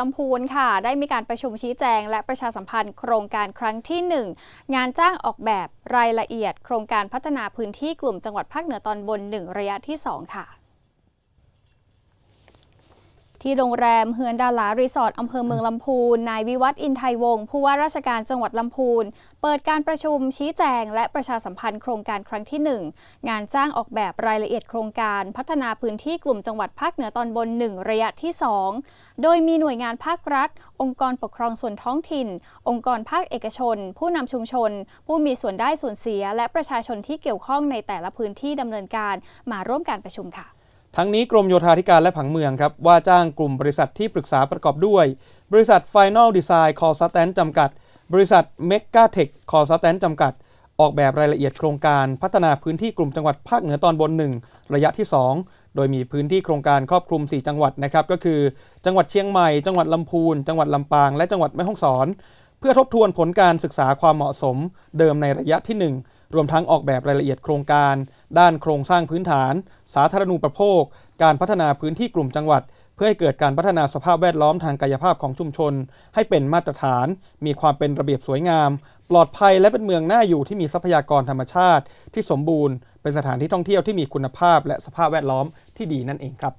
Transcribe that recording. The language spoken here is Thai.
ลำพูนค่ะ ได้มีการประชุมชี้แจง และประชาสัมพันธ์ โครงการครั้งที่ 1 งานจ้างออกแบบรายละเอียด โครงการพัฒนาพื้นที่กลุ่มจังหวัดภาคเหนือตอนบน 1 ระยะที่ 2 ค่ะ ที่โรงแรมเฮือนดารารีสอร์ทอำเภอเมืองลำพูนนายวิวัฒน์อินไทยวงศ์ผู้ว่าราชการจังหวัดลำพูน เปิดการประชุมชี้แจง และประชาสัมพันธ์โครงการครั้งที่ 1 งานจ้างออกแบบรายละเอียดโครงการ พัฒนาพื้นที่กลุ่มจังหวัดภาคเหนือตอนบน 1 ระยะที่ 2 โดยมีหน่วยงานภาครัฐ องค์กรปกครองส่วนท้องถิ่น องค์กรภาคเอกชน ผู้นำชุมชน ผู้มีส่วนได้ส่วนเสีย และประชาชนที่เกี่ยวข้องในแต่ละพื้นที่ดำเนินการมาร่วมการประชุมค่ะ ทั้งนี้กรมโยธาธิการและผังเมืองครับว่าจ้างกลุ่มบริษัทที่ปรึกษาประกอบด้วย บริษัท Final Design Consultant จำกัด บริษัท m e g a t e c h Consultant จำกัด ออกแบบรายละเอียดโครงการพัฒนาพื้นที่กลุ่มจังหวัดภาคเหนือตอนบน 1 ระยะที่ 2 โดยมีพื้นที่โครงการครอบคลุม 4 จังหวัดนะครับก็คือ จังหวัดเชียงใหม่ จังหวัดลำพูน จังหวัดลำปาง และจังหวัดแม่ฮ่องสอน เพื่อทบทวนผลการศึกษาความเหมาะสม เดิมในระยะที่ 1 รวมทั้งออกแบบรายละเอียดโครงการ ด้านโครงสร้างพื้นฐาน สาธารณูปโภค การพัฒนาพื้นที่กลุ่มจังหวัด เพื่อให้เกิดการพัฒนาสภาพแวดล้อมทางกายภาพของชุมชน ให้เป็นมาตรฐาน มีความเป็นระเบียบสวยงาม ปลอดภัยและเป็นเมืองน่าอยู่ที่มีทรัพยากรธรรมชาติ ที่สมบูรณ์ เป็นสถานที่ท่องเที่ยวที่มีคุณภาพ และสภาพแวดล้อมที่ดีนั่นเองครับ